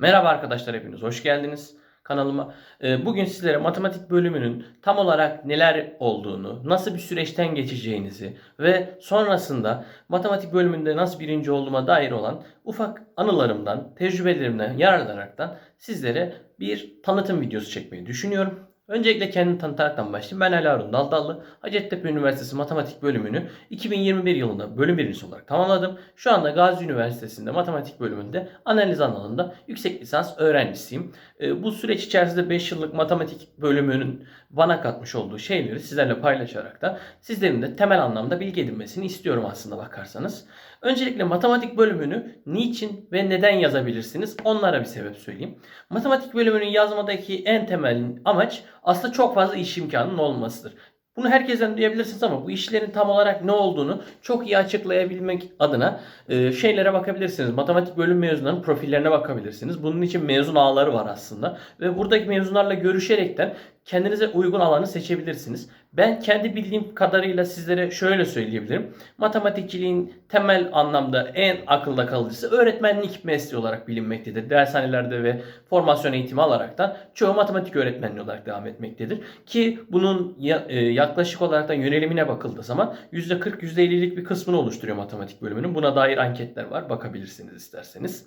Merhaba arkadaşlar hepiniz hoş geldiniz kanalıma. Ee, Bugün sizlere matematik bölümünün tam olarak neler olduğunu, nasıl bir süreçten geçeceğinizi ve sonrasında matematik bölümünde nasıl birinci olduğuma dair olan ufak anılarımdan, tecrübelerimden yararlanaraktan sizlere bir tanıtım videosu çekmeyi düşünüyorum. Öncelikle kendimi tanıtaraktan başlayayım. Ben Ali Harun Daldallı. Hacettepe Üniversitesi Matematik bölümünü 2021 yılında bölüm birincisi olarak tamamladım. Şu anda Gazi Üniversitesi'nde matematik bölümünde analiz alanında yüksek lisans öğrencisiyim. Ee, Bu süreç içerisinde 5 yıllık matematik bölümünün bana katmış olduğu şeyleri sizlerle paylaşarak da sizlerin de temel anlamda bilgi edinmesini istiyorum aslında bakarsanız. Öncelikle matematik bölümünü niçin ve neden yazabilirsiniz onlara bir sebep söyleyeyim. Matematik bölümünün yazmadaki en temel amaç aslında çok fazla iş imkanının olmasıdır. Bunu herkesten duyabilirsiniz ama bu işlerin tam olarak ne olduğunu çok iyi açıklayabilmek adına e, şeylere bakabilirsiniz. Matematik bölüm mezunlarının profillerine bakabilirsiniz. Bunun için mezun ağları var aslında. Ve buradaki mezunlarla görüşerekten kendinize uygun alanı seçebilirsiniz. Ben kendi bildiğim kadarıyla sizlere şöyle söyleyebilirim. Matematikçiliğin temel anlamda en akılda kalıcısı öğretmenlik mesleği olarak bilinmektedir. Dershanelerde ve formasyon eğitimi alaraktan çoğu matematik öğretmenliği olarak devam etmektedir. Ki bunun e, yaklaşık olarak da yönelimine bakıldığı zaman %40 %50'lik bir kısmını oluşturuyor matematik bölümünün. Buna dair anketler var. Bakabilirsiniz isterseniz.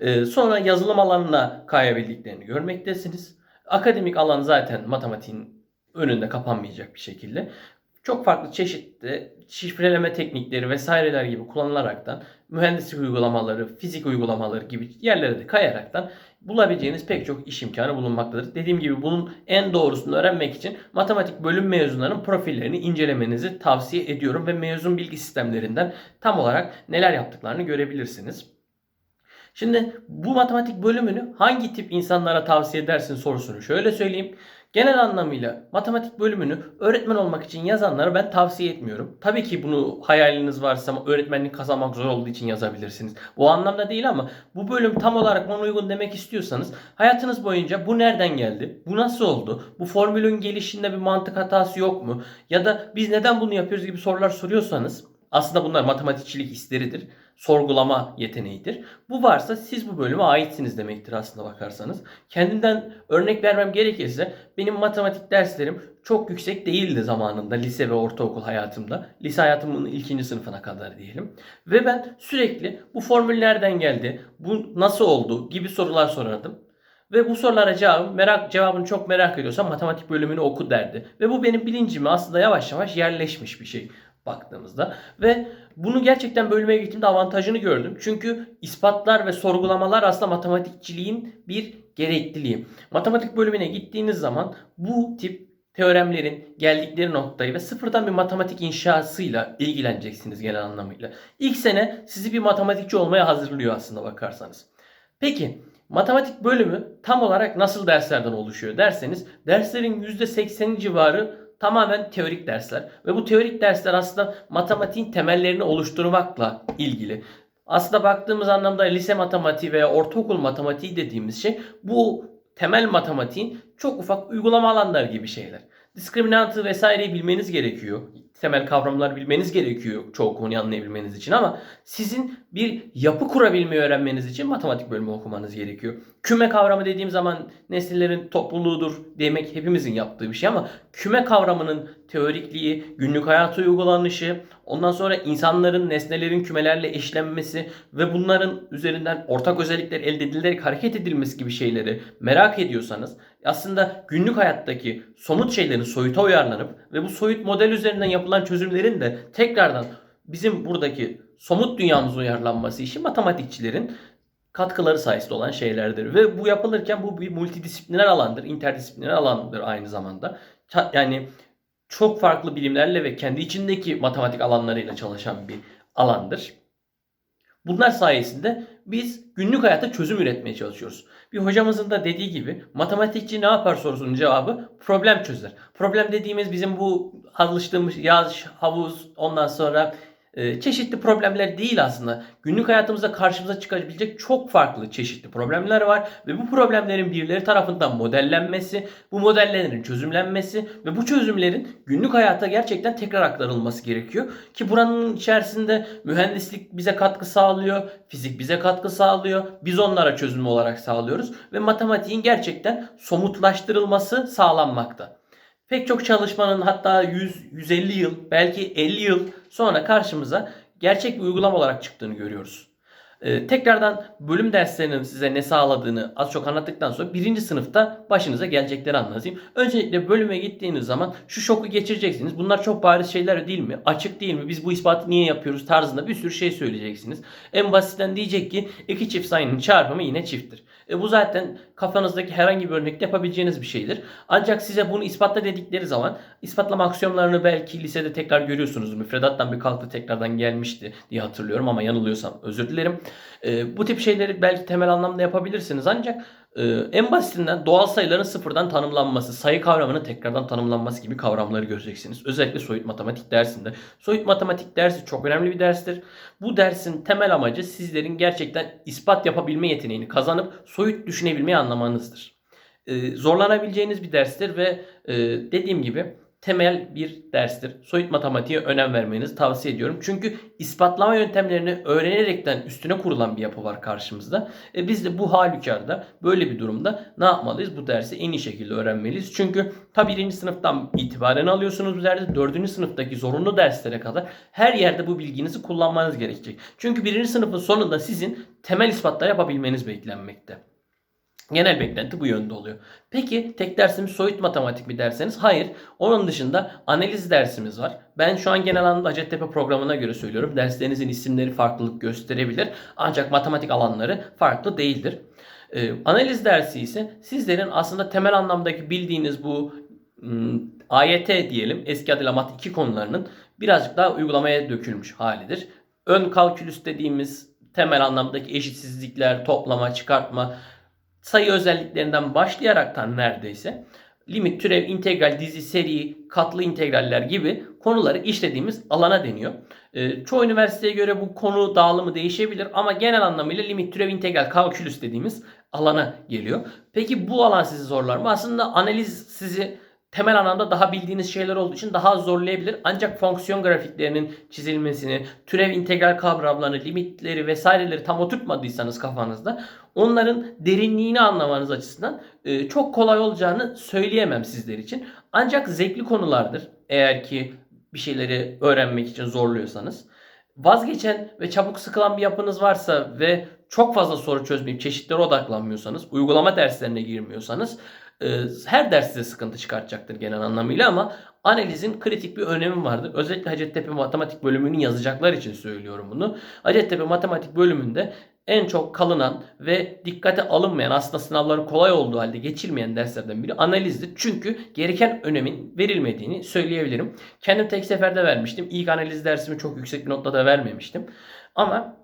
E, Sonra yazılım alanına kayabildiklerini görmektesiniz. Akademik alan zaten matematiğin önünde kapanmayacak bir şekilde. Çok farklı çeşitli şifreleme teknikleri vesaireler gibi kullanılaraktan mühendislik uygulamaları, fizik uygulamaları gibi yerlere de kayaraktan bulabileceğiniz pek çok iş imkanı bulunmaktadır. Dediğim gibi bunun en doğrusunu öğrenmek için matematik bölüm mezunlarının profillerini incelemenizi tavsiye ediyorum ve mezun bilgi sistemlerinden tam olarak neler yaptıklarını görebilirsiniz. Şimdi bu matematik bölümünü hangi tip insanlara tavsiye edersin sorusunu şöyle söyleyeyim. Genel anlamıyla matematik bölümünü öğretmen olmak için yazanlara ben tavsiye etmiyorum. Tabii ki bunu hayaliniz varsa öğretmenlik kazanmak zor olduğu için yazabilirsiniz. Bu anlamda değil ama bu bölüm tam olarak ona uygun demek istiyorsanız hayatınız boyunca bu nereden geldi? Bu nasıl oldu? Bu formülün gelişinde bir mantık hatası yok mu? Ya da biz neden bunu yapıyoruz gibi sorular soruyorsanız aslında bunlar matematikçilik hisleridir. Sorgulama yeteneğidir. Bu varsa siz bu bölüme aitsiniz demektir aslında bakarsanız. Kendimden örnek vermem gerekirse benim matematik derslerim çok yüksek değildi zamanında lise ve ortaokul hayatımda. Lise hayatımın ikinci sınıfına kadar diyelim. Ve ben sürekli bu formül nereden geldi, bu nasıl oldu gibi sorular sorardım. Ve bu sorulara cevabım, merak, cevabını çok merak ediyorsan matematik bölümünü oku derdi. Ve bu benim bilincime aslında yavaş yavaş yerleşmiş bir şey baktığımızda. Ve bunu gerçekten bölüme gittiğimde avantajını gördüm. Çünkü ispatlar ve sorgulamalar aslında matematikçiliğin bir gerekliliği. Matematik bölümüne gittiğiniz zaman bu tip teoremlerin geldikleri noktayı ve sıfırdan bir matematik inşasıyla ilgileneceksiniz genel anlamıyla. İlk sene sizi bir matematikçi olmaya hazırlıyor aslında bakarsanız. Peki matematik bölümü tam olarak nasıl derslerden oluşuyor derseniz derslerin %80'i civarı tamamen teorik dersler ve bu teorik dersler aslında matematiğin temellerini oluşturmakla ilgili. Aslında baktığımız anlamda lise matematiği veya ortaokul matematiği dediğimiz şey bu temel matematiğin çok ufak uygulama alanları gibi şeyler. Diskriminantı vesaireyi bilmeniz gerekiyor. Temel kavramları bilmeniz gerekiyor çoğu konuyu anlayabilmeniz için ama sizin bir yapı kurabilmeyi öğrenmeniz için matematik bölümü okumanız gerekiyor. Küme kavramı dediğim zaman nesnelerin topluluğudur demek hepimizin yaptığı bir şey ama küme kavramının teorikliği, günlük hayata uygulanışı, ondan sonra insanların nesnelerin kümelerle eşlenmesi ve bunların üzerinden ortak özellikler elde edilerek hareket edilmesi gibi şeyleri merak ediyorsanız aslında günlük hayattaki somut şeylerin soyuta uyarlanıp ve bu soyut model üzerinden yapılan çözümlerin de tekrardan bizim buradaki somut dünyamıza uyarlanması için matematikçilerin katkıları sayesinde olan şeylerdir. Ve bu yapılırken bu bir multidisipliner alandır, interdisipliner alandır aynı zamanda. Yani çok farklı bilimlerle ve kendi içindeki matematik alanlarıyla çalışan bir alandır. Bunlar sayesinde biz günlük hayatta çözüm üretmeye çalışıyoruz. Bir hocamızın da dediği gibi matematikçi ne yapar sorusunun cevabı problem çözer. Problem dediğimiz bizim bu alıştığımız yağ, havuz, ondan sonra çeşitli problemler değil aslında. Günlük hayatımızda karşımıza çıkabilecek çok farklı çeşitli problemler var ve bu problemlerin birileri tarafından modellenmesi, bu modellerin çözümlenmesi ve bu çözümlerin günlük hayata gerçekten tekrar aktarılması gerekiyor. Ki buranın içerisinde mühendislik bize katkı sağlıyor, fizik bize katkı sağlıyor, biz onlara çözüm olarak sağlıyoruz ve matematiğin gerçekten somutlaştırılması sağlanmakta. Pek çok çalışmanın hatta 100-150 yıl belki 50 yıl sonra karşımıza gerçek bir uygulama olarak çıktığını görüyoruz. Ee, tekrardan bölüm derslerinin size ne sağladığını az çok anlattıktan sonra birinci sınıfta başınıza gelecekleri anlatayım. Öncelikle bölüme gittiğiniz zaman şu şoku geçireceksiniz. Bunlar çok bariz şeyler değil mi? Açık değil mi? Biz bu ispatı niye yapıyoruz tarzında bir sürü şey söyleyeceksiniz. En basitten diyecek ki iki çift sayının çarpımı yine çifttir. E bu zaten kafanızdaki herhangi bir örnekte yapabileceğiniz bir şeydir. Ancak size bunu ispatla dedikleri zaman ispatlama aksiyonlarını belki lisede tekrar görüyorsunuz. Müfredattan bir kalktı tekrardan gelmişti diye hatırlıyorum ama yanılıyorsam özür dilerim. E, bu tip şeyleri belki temel anlamda yapabilirsiniz ancak e, en basitinden doğal sayıların sıfırdan tanımlanması, sayı kavramının tekrardan tanımlanması gibi kavramları göreceksiniz. Özellikle soyut matematik dersinde. Soyut matematik dersi çok önemli bir derstir. Bu dersin temel amacı sizlerin gerçekten ispat yapabilme yeteneğini kazanıp soyut düşünebilmeyi anlamanızdır. E, zorlanabileceğiniz bir derstir ve e, dediğim gibi temel bir derstir. Soyut matematiğe önem vermenizi tavsiye ediyorum. Çünkü ispatlama yöntemlerini öğrenerekten üstüne kurulan bir yapı var karşımızda. E biz de bu halükarda böyle bir durumda ne yapmalıyız? Bu dersi en iyi şekilde öğrenmeliyiz. Çünkü ta birinci sınıftan itibaren alıyorsunuz bu dersi. Dördüncü sınıftaki zorunlu derslere kadar her yerde bu bilginizi kullanmanız gerekecek. Çünkü birinci sınıfın sonunda sizin temel ispatlar yapabilmeniz beklenmekte. Genel beklenti bu yönde oluyor. Peki tek dersimiz soyut matematik mi derseniz hayır. Onun dışında analiz dersimiz var. Ben şu an genel anlamda Hacettepe programına göre söylüyorum. Derslerinizin isimleri farklılık gösterebilir. Ancak matematik alanları farklı değildir. Ee, analiz dersi ise sizlerin aslında temel anlamdaki bildiğiniz bu ım, AYT diyelim eski adıyla mat 2 konularının birazcık daha uygulamaya dökülmüş halidir. Ön kalkülüs dediğimiz temel anlamdaki eşitsizlikler, toplama, çıkartma, sayı özelliklerinden başlayaraktan neredeyse limit, türev, integral, dizi, seri, katlı integraller gibi konuları işlediğimiz alana deniyor. E, çoğu üniversiteye göre bu konu dağılımı değişebilir ama genel anlamıyla limit, türev, integral, kalkülüs dediğimiz alana geliyor. Peki bu alan sizi zorlar mı? Aslında analiz sizi temel anlamda daha bildiğiniz şeyler olduğu için daha zorlayabilir. Ancak fonksiyon grafiklerinin çizilmesini, türev integral kavramlarını, limitleri vesaireleri tam oturtmadıysanız kafanızda onların derinliğini anlamanız açısından e, çok kolay olacağını söyleyemem sizler için. Ancak zevkli konulardır. Eğer ki bir şeyleri öğrenmek için zorluyorsanız. Vazgeçen ve çabuk sıkılan bir yapınız varsa ve çok fazla soru çözmeyip çeşitlere odaklanmıyorsanız, uygulama derslerine girmiyorsanız her ders size sıkıntı çıkartacaktır genel anlamıyla ama analizin kritik bir önemi vardır. Özellikle Hacettepe Matematik bölümünü yazacaklar için söylüyorum bunu. Hacettepe Matematik bölümünde en çok kalınan ve dikkate alınmayan aslında sınavları kolay olduğu halde geçilmeyen derslerden biri analizdir. Çünkü gereken önemin verilmediğini söyleyebilirim. Kendim tek seferde vermiştim. İlk analiz dersimi çok yüksek bir notla da vermemiştim. Ama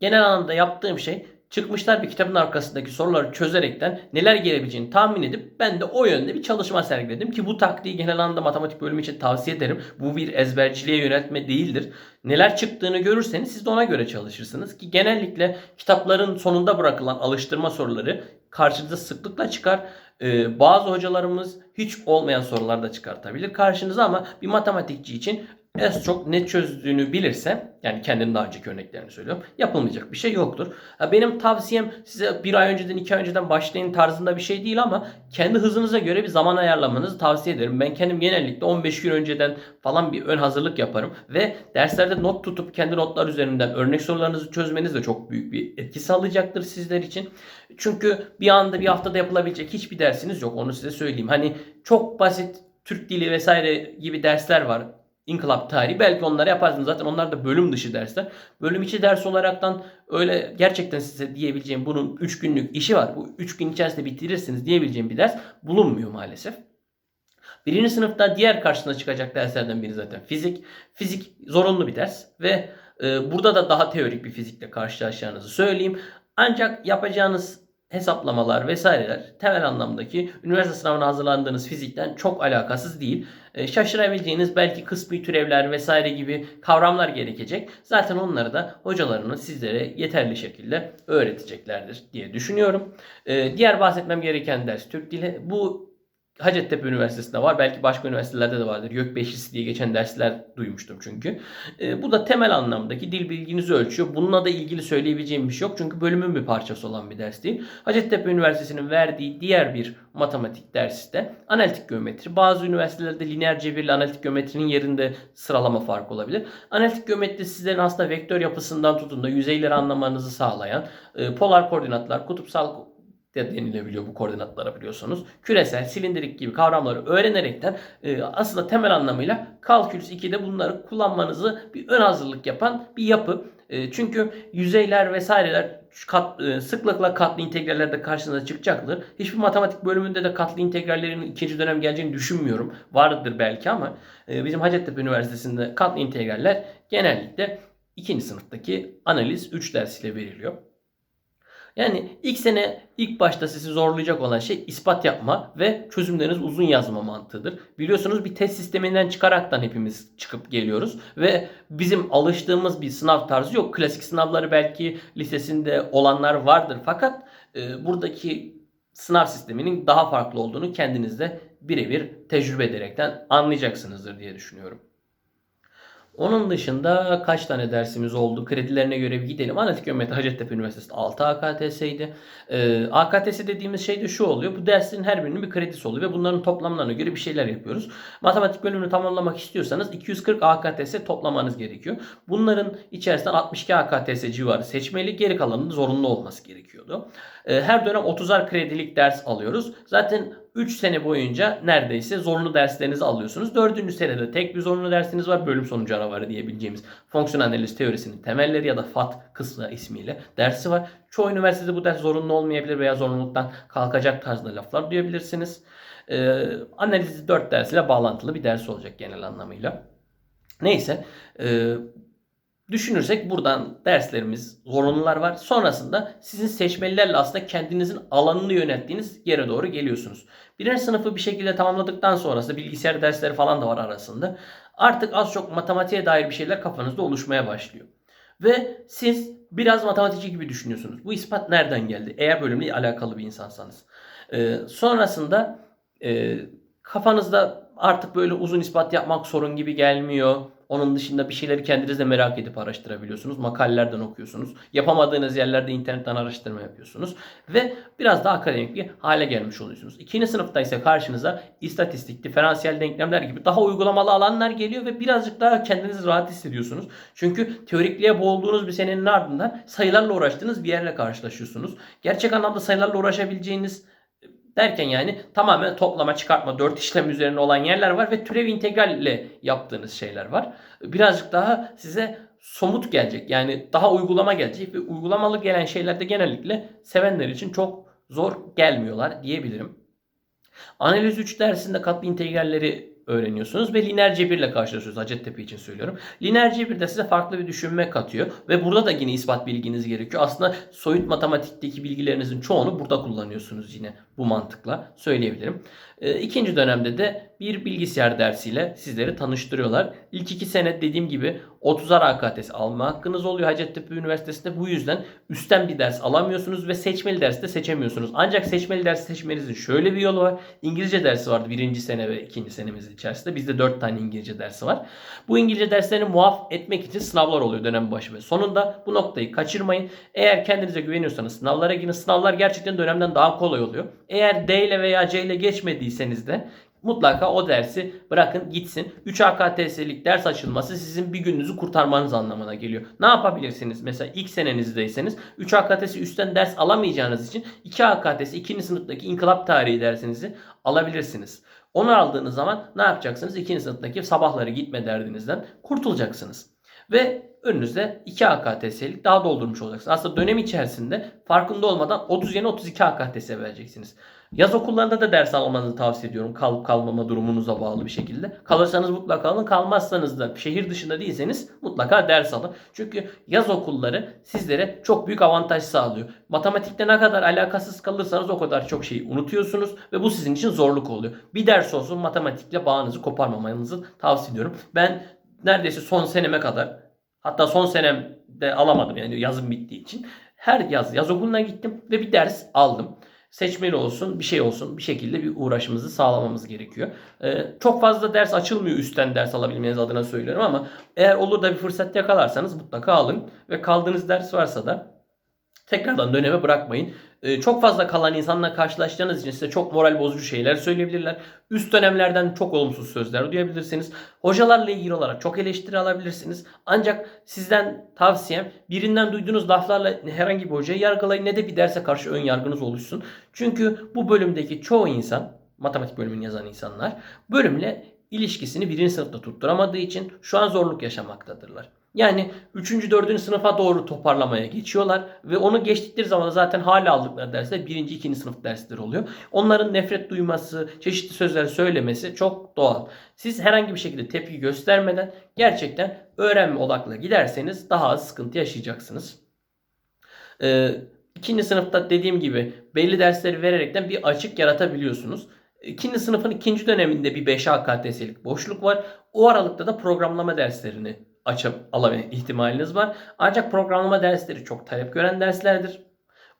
genel anlamda yaptığım şey çıkmışlar bir kitabın arkasındaki soruları çözerekten neler gelebileceğini tahmin edip ben de o yönde bir çalışma sergiledim ki bu taktiği genel anlamda matematik bölümü için tavsiye ederim. Bu bir ezberciliğe yöneltme değildir. Neler çıktığını görürseniz siz de ona göre çalışırsınız ki genellikle kitapların sonunda bırakılan alıştırma soruları karşınıza sıklıkla çıkar. Ee, bazı hocalarımız hiç olmayan sorular da çıkartabilir karşınıza ama bir matematikçi için az çok ne çözdüğünü bilirse yani kendinin daha önceki örneklerini söylüyorum. Yapılmayacak bir şey yoktur. Benim tavsiyem size bir ay önceden iki ay önceden başlayın tarzında bir şey değil ama kendi hızınıza göre bir zaman ayarlamanızı tavsiye ederim. Ben kendim genellikle 15 gün önceden falan bir ön hazırlık yaparım ve derslerde not tutup kendi notlar üzerinden örnek sorularınızı çözmeniz de çok büyük bir etki sağlayacaktır sizler için. Çünkü bir anda bir haftada yapılabilecek hiçbir dersiniz yok onu size söyleyeyim. Hani çok basit Türk dili vesaire gibi dersler var İnkılap tarihi belki onları yaparsınız. Zaten onlar da bölüm dışı dersler. Bölüm içi ders olaraktan öyle gerçekten size diyebileceğim bunun 3 günlük işi var. Bu 3 gün içerisinde bitirirsiniz diyebileceğim bir ders bulunmuyor maalesef. Birinci sınıfta diğer karşısına çıkacak derslerden biri zaten fizik. Fizik zorunlu bir ders ve e, burada da daha teorik bir fizikle karşılaşacağınızı söyleyeyim. Ancak yapacağınız hesaplamalar vesaireler temel anlamdaki üniversite sınavına hazırlandığınız fizikten çok alakasız değil. E, şaşırabileceğiniz belki kısmi türevler vesaire gibi kavramlar gerekecek. Zaten onları da hocalarınız sizlere yeterli şekilde öğreteceklerdir diye düşünüyorum. E, diğer bahsetmem gereken ders Türk Dili. Bu Hacettepe Üniversitesi'nde var. Belki başka üniversitelerde de vardır. Gök beşlisi diye geçen dersler duymuştum çünkü. E, bu da temel anlamdaki dil bilginizi ölçüyor. Bununla da ilgili söyleyebileceğim bir şey yok. Çünkü bölümün bir parçası olan bir ders değil. Hacettepe Üniversitesi'nin verdiği diğer bir matematik dersi de analitik geometri. Bazı üniversitelerde lineer cebirle analitik geometrinin yerinde sıralama farkı olabilir. Analitik geometri sizlerin aslında vektör yapısından tutun da yüzeyleri anlamanızı sağlayan e, polar koordinatlar, kutupsal de denilebiliyor bu koordinatlara biliyorsunuz. Küresel, silindirik gibi kavramları öğrenerekten e, aslında temel anlamıyla kalkülüs 2'de bunları kullanmanızı bir ön hazırlık yapan bir yapı. E, çünkü yüzeyler vesaireler kat, e, sıklıkla katlı integrallerde karşınıza çıkacaktır. Hiçbir matematik bölümünde de katlı integrallerin ikinci dönem geleceğini düşünmüyorum. Vardır belki ama e, bizim Hacettepe Üniversitesi'nde katlı integraller genellikle ikinci sınıftaki analiz 3 dersiyle veriliyor. Yani ilk sene ilk başta sizi zorlayacak olan şey ispat yapma ve çözümleriniz uzun yazma mantığıdır. Biliyorsunuz bir test sisteminden çıkaraktan hepimiz çıkıp geliyoruz ve bizim alıştığımız bir sınav tarzı yok. Klasik sınavları belki lisesinde olanlar vardır fakat e, buradaki sınav sisteminin daha farklı olduğunu kendinizde birebir tecrübe ederekten anlayacaksınızdır diye düşünüyorum. Onun dışında kaç tane dersimiz oldu? Kredilerine göre bir gidelim. Analitik Geometri Hacettepe Üniversitesi 6 AKTS'ydi. Ee, AKTS dediğimiz şey de şu oluyor. Bu derslerin her birinin bir kredisi oluyor ve bunların toplamlarına göre bir şeyler yapıyoruz. Matematik bölümünü tamamlamak istiyorsanız 240 AKTS toplamanız gerekiyor. Bunların içerisinden 62 AKTS civarı seçmeli. Geri kalanının zorunlu olması gerekiyordu. Ee, her dönem 30'ar kredilik ders alıyoruz. Zaten 3 sene boyunca neredeyse zorunlu derslerinizi alıyorsunuz. 4. senede tek bir zorunlu dersiniz var. Bölüm sonu canavarı diyebileceğimiz fonksiyon analiz teorisinin temelleri ya da FAT kısmı ismiyle dersi var. Çoğu üniversitede bu ders zorunlu olmayabilir veya zorunluluktan kalkacak tarzda laflar duyabilirsiniz. Ee, analizi 4 ders ile bağlantılı bir ders olacak genel anlamıyla. Neyse. E, Düşünürsek buradan derslerimiz, zorunlular var. Sonrasında sizin seçmelilerle aslında kendinizin alanını yönettiğiniz yere doğru geliyorsunuz. Birinci sınıfı bir şekilde tamamladıktan sonrası bilgisayar dersleri falan da var arasında. Artık az çok matematiğe dair bir şeyler kafanızda oluşmaya başlıyor. Ve siz biraz matematikçi gibi düşünüyorsunuz. Bu ispat nereden geldi? Eğer bölümle alakalı bir insansanız. Ee, sonrasında e, kafanızda artık böyle uzun ispat yapmak sorun gibi gelmiyor. Onun dışında bir şeyleri kendiniz de merak edip araştırabiliyorsunuz. Makalelerden okuyorsunuz. Yapamadığınız yerlerde internetten araştırma yapıyorsunuz. Ve biraz daha akademik bir hale gelmiş oluyorsunuz. İkinci sınıfta ise karşınıza istatistik, diferansiyel denklemler gibi daha uygulamalı alanlar geliyor ve birazcık daha kendinizi rahat hissediyorsunuz. Çünkü teorikliğe boğulduğunuz bir senenin ardından sayılarla uğraştığınız bir yerle karşılaşıyorsunuz. Gerçek anlamda sayılarla uğraşabileceğiniz derken yani tamamen toplama çıkartma dört işlem üzerine olan yerler var ve türev integralle yaptığınız şeyler var. Birazcık daha size somut gelecek. Yani daha uygulama gelecek ve uygulamalı gelen şeylerde genellikle sevenler için çok zor gelmiyorlar diyebilirim. Analiz 3 dersinde katlı integralleri öğreniyorsunuz ve lineer cebirle karşılaşıyorsunuz. Hacettepe için söylüyorum. Lineer cebir de size farklı bir düşünme katıyor ve burada da yine ispat bilginiz gerekiyor. Aslında soyut matematikteki bilgilerinizin çoğunu burada kullanıyorsunuz yine bu mantıkla söyleyebilirim. E, ikinci dönemde de bir bilgisayar dersiyle sizleri tanıştırıyorlar. İlk iki sene dediğim gibi 30'ar AKTS alma hakkınız oluyor Hacettepe Üniversitesi'nde. Bu yüzden üstten bir ders alamıyorsunuz ve seçmeli ders de seçemiyorsunuz. Ancak seçmeli ders seçmenizin şöyle bir yolu var. İngilizce dersi vardı birinci sene ve ikinci senemiz içerisinde. Bizde 4 tane İngilizce dersi var. Bu İngilizce derslerini muaf etmek için sınavlar oluyor dönem başı ve sonunda. Bu noktayı kaçırmayın. Eğer kendinize güveniyorsanız sınavlara girin. Sınavlar gerçekten dönemden daha kolay oluyor. Eğer D ile veya C ile geçmediyseniz de mutlaka o dersi bırakın gitsin. 3 AKTS'lik ders açılması sizin bir gününüzü kurtarmanız anlamına geliyor. Ne yapabilirsiniz? Mesela ilk senenizdeyseniz 3 AKTS üstten ders alamayacağınız için 2 AKTS 2. sınıftaki inkılap tarihi dersinizi alabilirsiniz. Onu aldığınız zaman ne yapacaksınız? 2. sınıftaki sabahları gitme derdinizden kurtulacaksınız. Ve önünüzde 2 AKTS'lik daha doldurmuş olacaksınız. Aslında dönem içerisinde farkında olmadan 30 yerine 32 AKTS vereceksiniz. Yaz okullarında da ders almanızı tavsiye ediyorum. Kalıp kalmama durumunuza bağlı bir şekilde. Kalırsanız mutlaka alın. Kalmazsanız da şehir dışında değilseniz mutlaka ders alın. Çünkü yaz okulları sizlere çok büyük avantaj sağlıyor. Matematikte ne kadar alakasız kalırsanız o kadar çok şeyi unutuyorsunuz ve bu sizin için zorluk oluyor. Bir ders olsun matematikle bağınızı koparmamanızı tavsiye ediyorum. Ben neredeyse son seneme kadar hatta son senemde alamadım yani yazın bittiği için. Her yaz yaz okuluna gittim ve bir ders aldım seçmeli olsun, bir şey olsun bir şekilde bir uğraşımızı sağlamamız gerekiyor. Ee, çok fazla ders açılmıyor üstten ders alabilmeniz adına söylüyorum ama eğer olur da bir fırsat yakalarsanız mutlaka alın ve kaldığınız ders varsa da tekrardan döneme bırakmayın. Ee, çok fazla kalan insanla karşılaştığınız için size çok moral bozucu şeyler söyleyebilirler. Üst dönemlerden çok olumsuz sözler duyabilirsiniz. Hocalarla ilgili olarak çok eleştiri alabilirsiniz. Ancak sizden tavsiyem birinden duyduğunuz laflarla herhangi bir hocayı yargılayın ne de bir derse karşı ön yargınız oluşsun. Çünkü bu bölümdeki çoğu insan, matematik bölümünü yazan insanlar bölümle ilişkisini birinci sınıfta tutturamadığı için şu an zorluk yaşamaktadırlar. Yani 3. 4. sınıfa doğru toparlamaya geçiyorlar ve onu geçtikleri zaman zaten hala aldıkları dersler 1. 2. sınıf dersleri oluyor. Onların nefret duyması, çeşitli sözler söylemesi çok doğal. Siz herhangi bir şekilde tepki göstermeden gerçekten öğrenme odaklı giderseniz daha az sıkıntı yaşayacaksınız. Ee, ikinci sınıfta dediğim gibi belli dersleri vererekten bir açık yaratabiliyorsunuz. İkinci sınıfın ikinci döneminde bir 5 AKTS'lik boşluk var. O aralıkta da programlama derslerini açıp alabilme ihtimaliniz var. Ancak programlama dersleri çok talep gören derslerdir.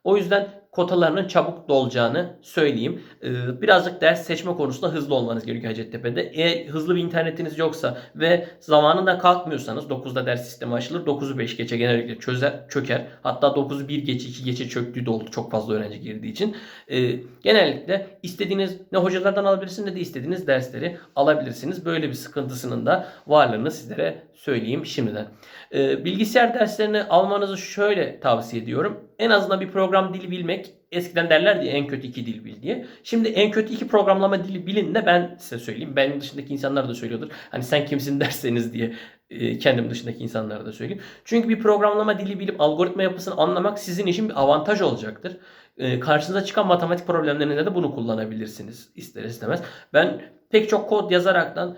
O yüzden kotalarının çabuk dolacağını söyleyeyim. Ee, birazcık ders seçme konusunda hızlı olmanız gerekiyor Hacettepe'de. Eğer hızlı bir internetiniz yoksa ve zamanında kalkmıyorsanız 9'da ders sistemi açılır. 9'u 5 geçe genellikle çözer, çöker. Hatta 9'u 1 geçe 2 geçe çöktüğü de oldu çok fazla öğrenci girdiği için. Ee, genellikle istediğiniz ne hocalardan alabilirsiniz ne de istediğiniz dersleri alabilirsiniz. Böyle bir sıkıntısının da varlığını sizlere söyleyeyim şimdiden. Ee, bilgisayar derslerini almanızı şöyle tavsiye ediyorum. En azından bir program dili bilmek eskiden derlerdi en kötü iki dil bil diye. Şimdi en kötü iki programlama dili bilin de ben size söyleyeyim. Benim dışındaki insanlar da söylüyordur. Hani sen kimsin derseniz diye e, kendim dışındaki insanlara da söyleyeyim. Çünkü bir programlama dili bilip algoritma yapısını anlamak sizin için bir avantaj olacaktır. E, karşınıza çıkan matematik problemlerinde de bunu kullanabilirsiniz ister istemez. Ben pek çok kod yazaraktan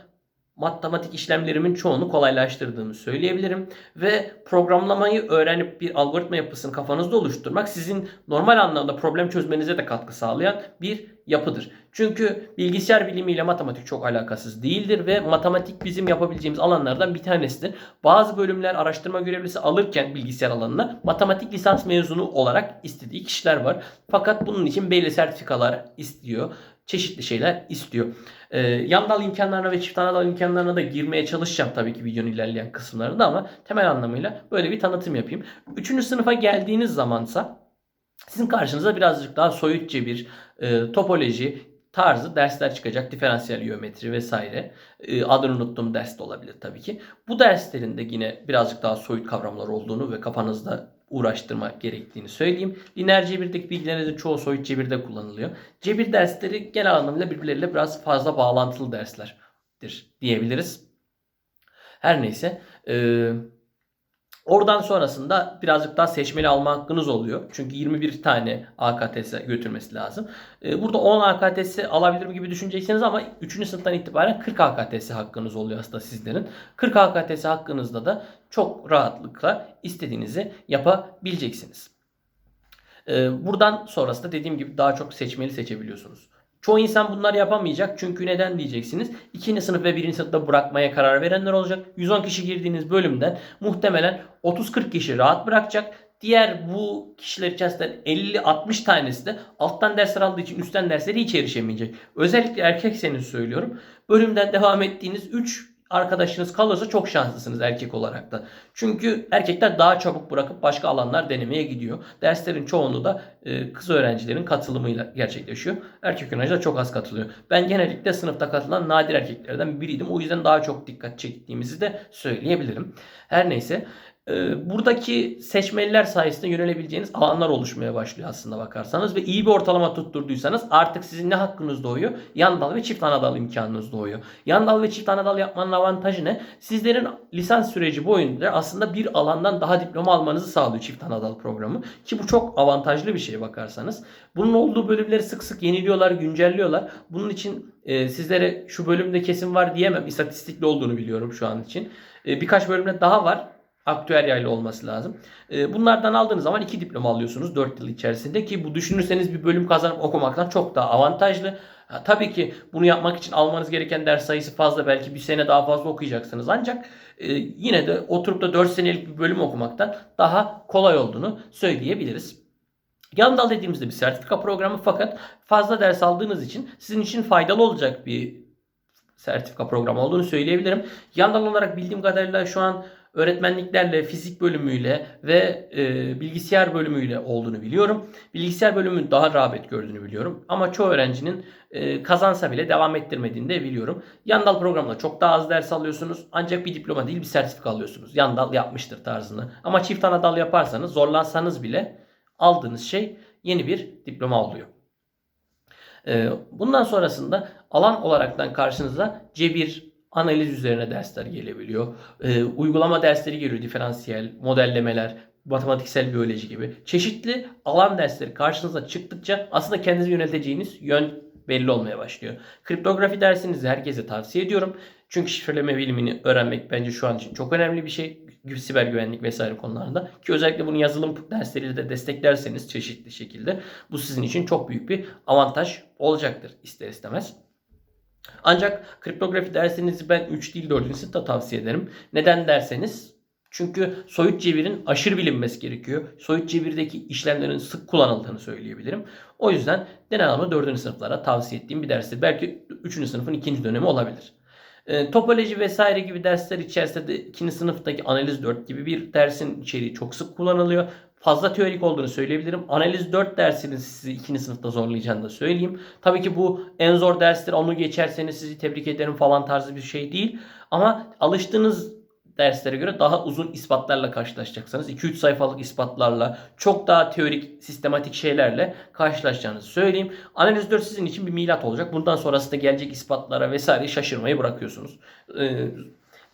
matematik işlemlerimin çoğunu kolaylaştırdığımı söyleyebilirim. Ve programlamayı öğrenip bir algoritma yapısını kafanızda oluşturmak sizin normal anlamda problem çözmenize de katkı sağlayan bir yapıdır. Çünkü bilgisayar bilimiyle matematik çok alakasız değildir ve matematik bizim yapabileceğimiz alanlardan bir tanesidir. Bazı bölümler araştırma görevlisi alırken bilgisayar alanına matematik lisans mezunu olarak istediği kişiler var. Fakat bunun için belli sertifikalar istiyor çeşitli şeyler istiyor. Ee, yan dal imkanlarına ve çift ana dal imkanlarına da girmeye çalışacağım tabii ki videonun ilerleyen kısımlarında ama temel anlamıyla böyle bir tanıtım yapayım. Üçüncü sınıfa geldiğiniz zamansa sizin karşınıza birazcık daha soyutça bir e, topoloji tarzı dersler çıkacak. Diferansiyel geometri vesaire. E, adını unuttuğum ders de olabilir tabii ki. Bu derslerin de yine birazcık daha soyut kavramlar olduğunu ve kafanızda uğraştırmak gerektiğini söyleyeyim. Lineer cebirdeki bilgilerinizin çoğu soyut cebirde kullanılıyor. Cebir dersleri genel anlamıyla birbirleriyle biraz fazla bağlantılı derslerdir diyebiliriz. Her neyse. Ee, Oradan sonrasında birazcık daha seçmeli alma hakkınız oluyor. Çünkü 21 tane AKTS götürmesi lazım. Ee, burada 10 AKTS alabilirim gibi düşüneceksiniz ama 3. sınıftan itibaren 40 AKTS hakkınız oluyor aslında sizlerin. 40 AKTS hakkınızda da çok rahatlıkla istediğinizi yapabileceksiniz. Ee, buradan sonrasında dediğim gibi daha çok seçmeli seçebiliyorsunuz. Çoğu insan bunları yapamayacak. Çünkü neden diyeceksiniz? İkinci sınıf ve birinci sınıfta bırakmaya karar verenler olacak. 110 kişi girdiğiniz bölümden muhtemelen 30-40 kişi rahat bırakacak. Diğer bu kişiler içerisinden 50-60 tanesi de alttan dersler aldığı için üstten dersleri hiç erişemeyecek. Özellikle erkekseniz söylüyorum. Bölümden devam ettiğiniz 3 arkadaşınız kalırsa çok şanslısınız erkek olarak da. Çünkü erkekler daha çabuk bırakıp başka alanlar denemeye gidiyor. Derslerin çoğunluğu da e, kız öğrencilerin katılımıyla gerçekleşiyor. Erkek öğrenciler çok az katılıyor. Ben genellikle sınıfta katılan nadir erkeklerden biriydim. O yüzden daha çok dikkat çektiğimizi de söyleyebilirim. Her neyse buradaki seçmeliler sayesinde yönelebileceğiniz alanlar oluşmaya başlıyor aslında bakarsanız ve iyi bir ortalama tutturduysanız artık sizin ne hakkınız doğuyor? Yan dal ve çift ana dal imkanınız doğuyor. Yan dal ve çift ana dal yapmanın avantajı ne? Sizlerin lisans süreci boyunca aslında bir alandan daha diploma almanızı sağlıyor çift ana dal programı ki bu çok avantajlı bir şeye bakarsanız. Bunun olduğu bölümleri sık sık yeniliyorlar, güncelliyorlar. Bunun için e, sizlere şu bölümde kesin var diyemem. İstatistikli olduğunu biliyorum şu an için. E, birkaç bölümde daha var aktüeryayla olması lazım. E, bunlardan aldığınız zaman iki diploma alıyorsunuz 4 yıl içerisinde ki bu düşünürseniz bir bölüm kazanıp okumaktan çok daha avantajlı. Ha, tabii ki bunu yapmak için almanız gereken ders sayısı fazla. Belki bir sene daha fazla okuyacaksınız. Ancak e, yine de oturup da 4 senelik bir bölüm okumaktan daha kolay olduğunu söyleyebiliriz. Yan dal dediğimizde bir sertifika programı fakat fazla ders aldığınız için sizin için faydalı olacak bir sertifika programı olduğunu söyleyebilirim. Yan dal olarak bildiğim kadarıyla şu an öğretmenliklerle, fizik bölümüyle ve e, bilgisayar bölümüyle olduğunu biliyorum. Bilgisayar bölümünün daha rağbet gördüğünü biliyorum. Ama çoğu öğrencinin e, kazansa bile devam ettirmediğini de biliyorum. Yandal programında çok daha az ders alıyorsunuz. Ancak bir diploma değil bir sertifika alıyorsunuz. Yandal yapmıştır tarzını. Ama çift ana dal yaparsanız zorlansanız bile aldığınız şey yeni bir diploma oluyor. E, bundan sonrasında alan olaraktan karşınıza cebir, analiz üzerine dersler gelebiliyor. E, uygulama dersleri geliyor. Diferansiyel, modellemeler, matematiksel biyoloji gibi. Çeşitli alan dersleri karşınıza çıktıkça aslında kendinizi yönelteceğiniz yön belli olmaya başlıyor. Kriptografi dersinizi herkese tavsiye ediyorum. Çünkü şifreleme bilimini öğrenmek bence şu an için çok önemli bir şey. Siber güvenlik vesaire konularında. Ki özellikle bunu yazılım dersleriyle de desteklerseniz çeşitli şekilde bu sizin için çok büyük bir avantaj olacaktır ister istemez. Ancak kriptografi dersinizi ben 3 değil 4. sınıfta tavsiye ederim. Neden derseniz çünkü soyut cebirin aşırı bilinmesi gerekiyor. Soyut cebirdeki işlemlerin sık kullanıldığını söyleyebilirim. O yüzden genel anlamda 4. sınıflara tavsiye ettiğim bir derstir. Belki 3. sınıfın ikinci dönemi olabilir. E, topoloji vesaire gibi dersler içerisinde de 2. sınıftaki analiz 4 gibi bir dersin içeriği çok sık kullanılıyor fazla teorik olduğunu söyleyebilirim. Analiz 4 dersinin sizi 2. sınıfta zorlayacağını da söyleyeyim. Tabii ki bu en zor derstir. Onu geçerseniz sizi tebrik ederim falan tarzı bir şey değil. Ama alıştığınız derslere göre daha uzun ispatlarla karşılaşacaksınız. 2-3 sayfalık ispatlarla, çok daha teorik, sistematik şeylerle karşılaşacağınızı söyleyeyim. Analiz 4 sizin için bir milat olacak. Bundan sonrasında gelecek ispatlara vesaire şaşırmayı bırakıyorsunuz. Ee,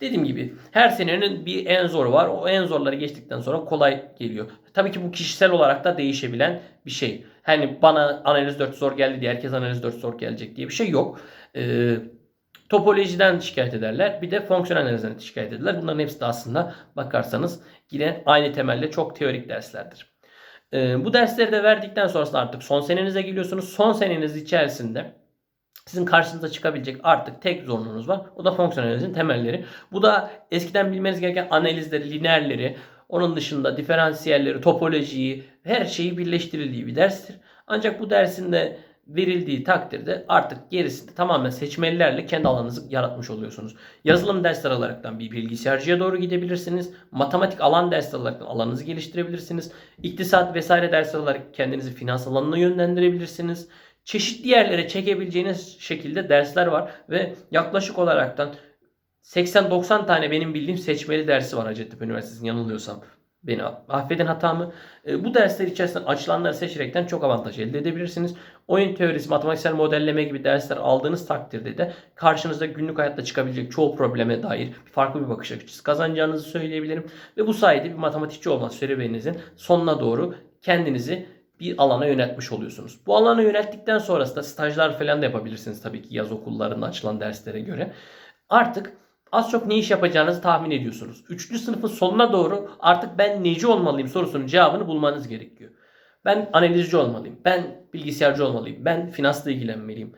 Dediğim gibi her senenin bir en zoru var. O en zorları geçtikten sonra kolay geliyor. Tabii ki bu kişisel olarak da değişebilen bir şey. Hani bana analiz 4 zor geldi diye herkes analiz 4 zor gelecek diye bir şey yok. Ee, topolojiden şikayet ederler. Bir de fonksiyonel analizden şikayet ederler. Bunların hepsi de aslında bakarsanız yine aynı temelde çok teorik derslerdir. Ee, bu dersleri de verdikten sonrasında artık son senenize geliyorsunuz. Son seneniz içerisinde sizin karşınıza çıkabilecek artık tek zorunluluğunuz var. O da fonksiyonel analizin temelleri. Bu da eskiden bilmeniz gereken analizleri, lineerleri, onun dışında diferansiyelleri, topolojiyi, her şeyi birleştirildiği bir derstir. Ancak bu dersin de verildiği takdirde artık gerisinde tamamen seçmelilerle kendi alanınızı yaratmış oluyorsunuz. Yazılım dersleri olaraktan bir bilgisayarcıya doğru gidebilirsiniz. Matematik alan dersleri olarak alanınızı geliştirebilirsiniz. İktisat vesaire dersleri olarak kendinizi finans alanına yönlendirebilirsiniz çeşitli yerlere çekebileceğiniz şekilde dersler var ve yaklaşık olaraktan 80-90 tane benim bildiğim seçmeli dersi var Hacettepe Üniversitesi'nin yanılıyorsam. Beni affedin hatamı. E, bu dersler içerisinde açılanları seçerekten çok avantaj elde edebilirsiniz. Oyun teorisi, matematiksel modelleme gibi dersler aldığınız takdirde de karşınızda günlük hayatta çıkabilecek çoğu probleme dair farklı bir bakış açısı kazanacağınızı söyleyebilirim. Ve bu sayede bir matematikçi olma serüveninizin sonuna doğru kendinizi bir alana yöneltmiş oluyorsunuz. Bu alana yönelttikten sonrasında stajlar falan da yapabilirsiniz tabii ki yaz okullarında açılan derslere göre. Artık az çok ne iş yapacağınızı tahmin ediyorsunuz. Üçüncü sınıfın sonuna doğru artık ben neci olmalıyım sorusunun cevabını bulmanız gerekiyor. Ben analizci olmalıyım. Ben bilgisayarcı olmalıyım. Ben finansla ilgilenmeliyim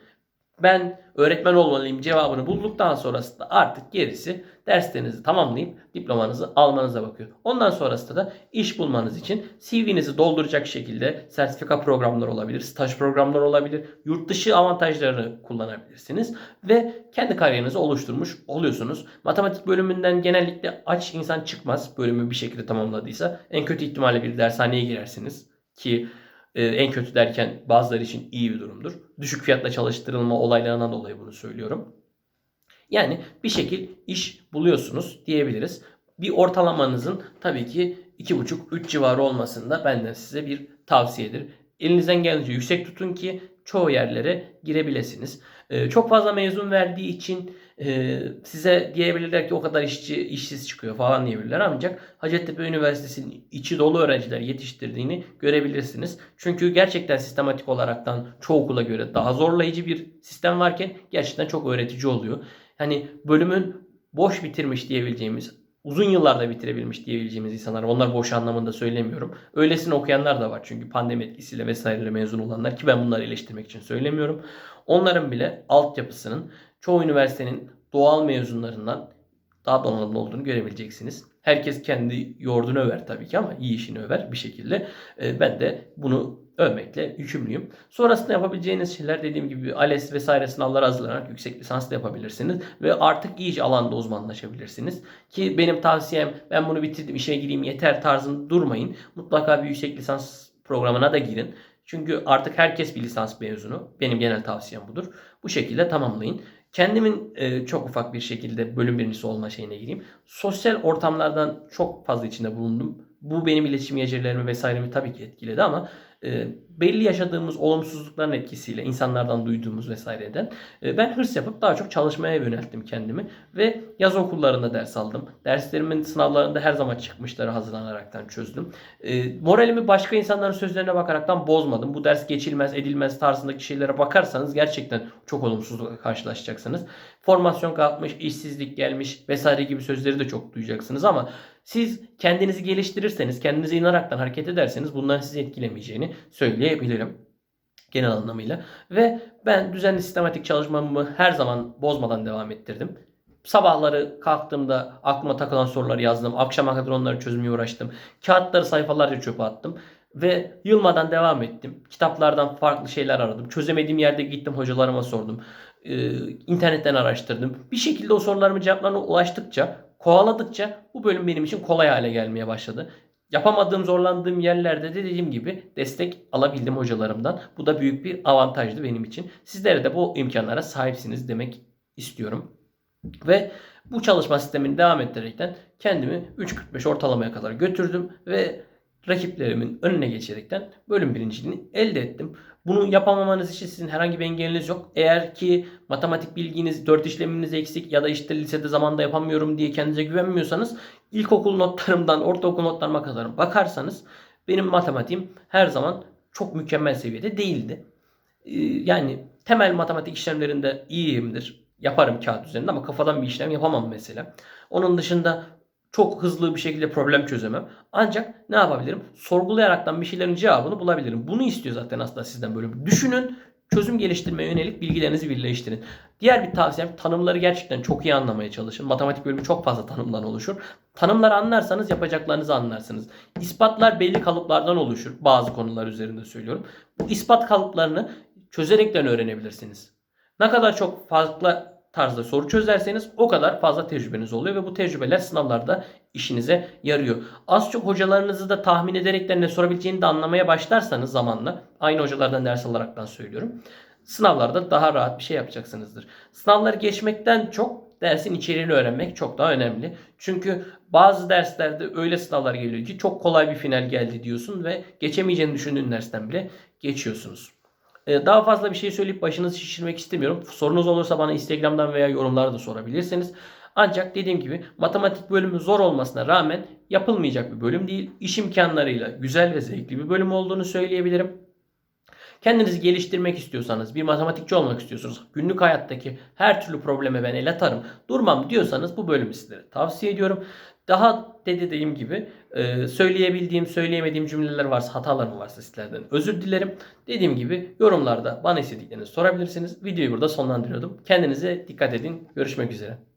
ben öğretmen olmalıyım cevabını bulduktan sonrasında artık gerisi derslerinizi tamamlayıp diplomanızı almanıza bakıyor. Ondan sonrasında da iş bulmanız için CV'nizi dolduracak şekilde sertifika programları olabilir, staj programları olabilir, yurt dışı avantajlarını kullanabilirsiniz ve kendi kariyerinizi oluşturmuş oluyorsunuz. Matematik bölümünden genellikle aç insan çıkmaz bölümü bir şekilde tamamladıysa. En kötü ihtimalle bir dershaneye girersiniz ki ee, en kötü derken bazıları için iyi bir durumdur. Düşük fiyatla çalıştırılma olaylarından dolayı bunu söylüyorum. Yani bir şekil iş buluyorsunuz diyebiliriz. bir ortalamanızın tabii ki 2,5-3 civarı olmasında benden size bir tavsiyedir. Elinizden gelince yüksek tutun ki çoğu yerlere girebilesiniz. Ee, çok fazla mezun verdiği için e, size diyebilirler ki o kadar işçi işsiz çıkıyor falan diyebilirler ancak Hacettepe Üniversitesi'nin içi dolu öğrenciler yetiştirdiğini görebilirsiniz. Çünkü gerçekten sistematik olaraktan çoğu okula göre daha zorlayıcı bir sistem varken gerçekten çok öğretici oluyor. Hani bölümün boş bitirmiş diyebileceğimiz uzun yıllarda bitirebilmiş diyebileceğimiz insanlar. Onlar boş anlamında söylemiyorum. Öylesine okuyanlar da var çünkü pandemi etkisiyle vesaireyle mezun olanlar ki ben bunları eleştirmek için söylemiyorum. Onların bile altyapısının çoğu üniversitenin doğal mezunlarından daha donanımlı olduğunu görebileceksiniz. Herkes kendi yoğurdunu över tabii ki ama iyi işini över bir şekilde. Ee, ben de bunu övmekle yükümlüyüm. Sonrasında yapabileceğiniz şeyler dediğim gibi ALES vesaire sınavlara hazırlanarak yüksek lisans da yapabilirsiniz. Ve artık iyice alanda uzmanlaşabilirsiniz. Ki benim tavsiyem ben bunu bitirdim işe gireyim yeter tarzında durmayın. Mutlaka bir yüksek lisans programına da girin. Çünkü artık herkes bir lisans mezunu. Benim genel tavsiyem budur. Bu şekilde tamamlayın. Kendimin e, çok ufak bir şekilde bölüm birincisi olma şeyine gireyim. Sosyal ortamlardan çok fazla içinde bulundum. Bu benim iletişim becerilerimi vesairemi tabii ki etkiledi ama e, belli yaşadığımız olumsuzlukların etkisiyle insanlardan duyduğumuz vesaireden e, ben hırs yapıp daha çok çalışmaya yönelttim kendimi ve yaz okullarında ders aldım. Derslerimin sınavlarında her zaman çıkmışları hazırlanaraktan çözdüm. E, moralimi başka insanların sözlerine bakaraktan bozmadım. Bu ders geçilmez edilmez tarzındaki şeylere bakarsanız gerçekten çok olumsuzlukla karşılaşacaksınız. Formasyon kalkmış, işsizlik gelmiş vesaire gibi sözleri de çok duyacaksınız ama siz kendinizi geliştirirseniz, kendinize inanaraktan hareket ederseniz bunların sizi etkilemeyeceğini söyleyebilirim. Genel anlamıyla. Ve ben düzenli sistematik çalışmamı her zaman bozmadan devam ettirdim. Sabahları kalktığımda aklıma takılan soruları yazdım. Akşama kadar onları çözmeye uğraştım. Kağıtları sayfalarca çöpe attım. Ve yılmadan devam ettim. Kitaplardan farklı şeyler aradım. Çözemediğim yerde gittim hocalarıma sordum. Ee, internetten araştırdım. Bir şekilde o sorularımın cevaplarına ulaştıkça, kovaladıkça bu bölüm benim için kolay hale gelmeye başladı. Yapamadığım, zorlandığım yerlerde de dediğim gibi destek alabildim hocalarımdan. Bu da büyük bir avantajdı benim için. Sizlere de bu imkanlara sahipsiniz demek istiyorum. Ve bu çalışma sistemini devam ettirerekten kendimi 3.45 ortalamaya kadar götürdüm ve rakiplerimin önüne geçerekten bölüm birinciliğini elde ettim. Bunu yapamamanız için sizin herhangi bir engeliniz yok. Eğer ki matematik bilginiz, 4 işleminiz eksik ya da işte lisede zamanda yapamıyorum diye kendinize güvenmiyorsanız ilkokul notlarımdan ortaokul notlarıma kadar bakarsanız benim matematiğim her zaman çok mükemmel seviyede değildi. Ee, yani temel matematik işlemlerinde iyiyimdir. Yaparım kağıt üzerinde ama kafadan bir işlem yapamam mesela. Onun dışında çok hızlı bir şekilde problem çözemem. Ancak ne yapabilirim? Sorgulayaraktan bir şeylerin cevabını bulabilirim. Bunu istiyor zaten aslında sizden böyle. Düşünün, çözüm geliştirmeye yönelik bilgilerinizi birleştirin. Diğer bir tavsiyem tanımları gerçekten çok iyi anlamaya çalışın. Matematik bölümü çok fazla tanımdan oluşur. Tanımları anlarsanız yapacaklarınızı anlarsınız. İspatlar belli kalıplardan oluşur. Bazı konular üzerinde söylüyorum. Bu ispat kalıplarını çözerekten öğrenebilirsiniz. Ne kadar çok farklı tarzda soru çözerseniz o kadar fazla tecrübeniz oluyor ve bu tecrübeler sınavlarda işinize yarıyor. Az çok hocalarınızı da tahmin ederekten ne sorabileceğini de anlamaya başlarsanız zamanla aynı hocalardan ders alaraktan söylüyorum. Sınavlarda daha rahat bir şey yapacaksınızdır. Sınavları geçmekten çok dersin içeriğini öğrenmek çok daha önemli. Çünkü bazı derslerde öyle sınavlar geliyor ki çok kolay bir final geldi diyorsun ve geçemeyeceğini düşündüğün dersten bile geçiyorsunuz. Ee, daha fazla bir şey söyleyip başınızı şişirmek istemiyorum. Sorunuz olursa bana Instagram'dan veya yorumlarda da sorabilirsiniz. Ancak dediğim gibi matematik bölümü zor olmasına rağmen yapılmayacak bir bölüm değil. İş imkanlarıyla güzel ve zevkli bir bölüm olduğunu söyleyebilirim. Kendinizi geliştirmek istiyorsanız, bir matematikçi olmak istiyorsunuz, günlük hayattaki her türlü probleme ben el atarım, durmam diyorsanız bu bölümü sizlere tavsiye ediyorum. Daha dediğim gibi e, söyleyebildiğim, söyleyemediğim cümleler varsa, hatalarım varsa sizlerden özür dilerim. Dediğim gibi yorumlarda bana istediklerinizi sorabilirsiniz. Videoyu burada sonlandırıyordum. Kendinize dikkat edin. Görüşmek üzere.